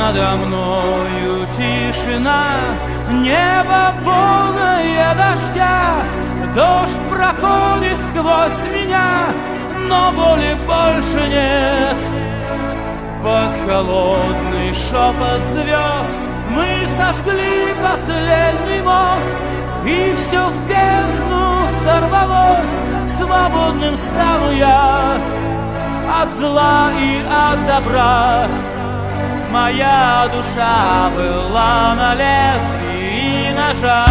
Надо мною тишина, небо полное дождя, Дождь проходит сквозь меня, но боли больше нет. Под холодный шепот звезд Мы сожгли последний мост И все в бездну сорвалось. Свободным стану я От зла и от добра Моя душа была на лезвии ножа